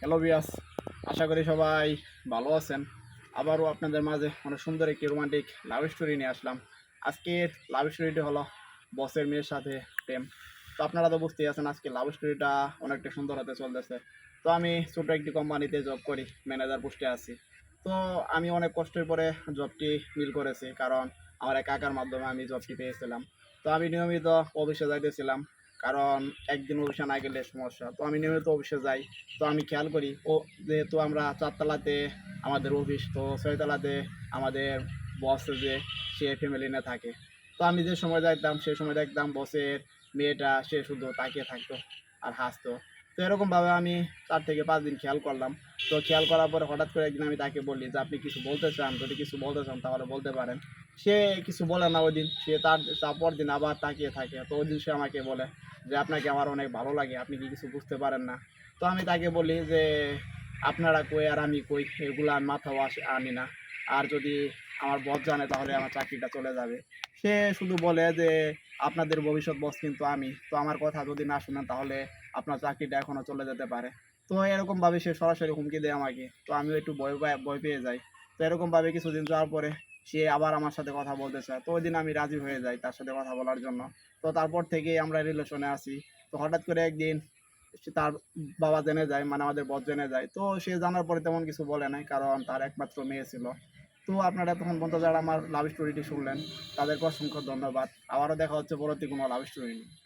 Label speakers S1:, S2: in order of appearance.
S1: Hello বিয়াস আশা করি সবাই ভালো আছেন। আবারও আপনাদের মাঝে অনেক সুন্দর একটি রোমান্টিক লাভ স্টোরি নিয়ে আসলাম। আজকের লাভ স্টোরিটি হলো বসের মেয়ের সাথে প্রেম। তো আপনারা তো বুঝতেই আছেন, আজকে লাভ স্টোরিটা অনেকটা সুন্দর হতে চলতেছে। তো আমি ছোটো একটি কোম্পানিতে জব করি ম্যানেজার পোস্টে আছি। তো আমি অনেক কষ্টের পরে জবটি মিল করেছি, কারণ আমার এক কাকার মাধ্যমে আমি জবটি পেয়েছিলাম। তো আমি নিয়মিত অফিসে যাইতেছিলাম। কারণ একদিন অফিসে না গেলে সমস্যা তো আমি নিয়মিত অফিসে যাই। তো আমি খেয়াল করি, ও যেহেতু আমরা চারতলাতে আমাদের অফিস, তো ছয়তলাতে আমাদের বস যে, সে ফ্যামিলি না থাকে। তো আমি যে সময় যাইতাম সে সময় দেখতাম বসের মেয়েটা, সে শুধু তাকিয়ে থাকতো আর হাসতো। তো এরকমভাবে আমি চার থেকে পাঁচ দিন খেয়াল করলাম। তো খেয়াল করার পরে হঠাৎ করে একদিন আমি তাকে বলি যে, আপনি কিছু বলতে চান? যদি কিছু বলতে চান তাহলে বলতে পারেন। সে কিছু বলে না ওই দিন সে তার, তারপর দিন আবার তাকিয়ে থাকে। তো ওই দিন সে আমাকে বলে যে, আপনাকে আমার অনেক ভালো লাগে। আপনি কি কিছু বুঝতে পারেন না? তো আমি তাকে বলি যে, আপনারা কই আর আমি কই? এগুলো মাথাও আসে, আনি না। আর যদি আমার বস জানে তাহলে আমার চাকরিটা চলে যাবে। সে শুধু বলে যে, আপনাদের ভবিষ্যৎ বস কিন্তু আমি। তো আমার কথা যদি না শুনেন তাহলে আপনার চাকরিটা এখনও চলে যেতে পারে। তো এরকমভাবে সে সরাসরি হুমকি দেয় আমাকে। তো আমিও একটু ভয় ভয় পেয়ে যাই। তো এরকমভাবে কিছুদিন যাওয়ার পরে সে আবার আমার সাথে কথা বলতে চায়। তো ওই দিন আমি রাজি হয়ে যাই তার সাথে কথা বলার জন্য। তো তারপর থেকেই আমরা রিলেশনে আছি। তো হঠাৎ করে একদিন তার বাবা জেনে যায় মানে আমাদের বস জেনে যায়। তো সে জানার পরে তেমন কিছু বলে নাই, কারণ তার একমাত্র মেয়ে ছিল। তো আপনারা তখন বন্ধু যারা আমার লাভ স্টোরিটি শুনলেন, তাদেরকে অসংখ্য ধন্যবাদ। আবারও দেখা হচ্ছে পরবর্তী কোনো লাভ স্টোরি নিয়ে।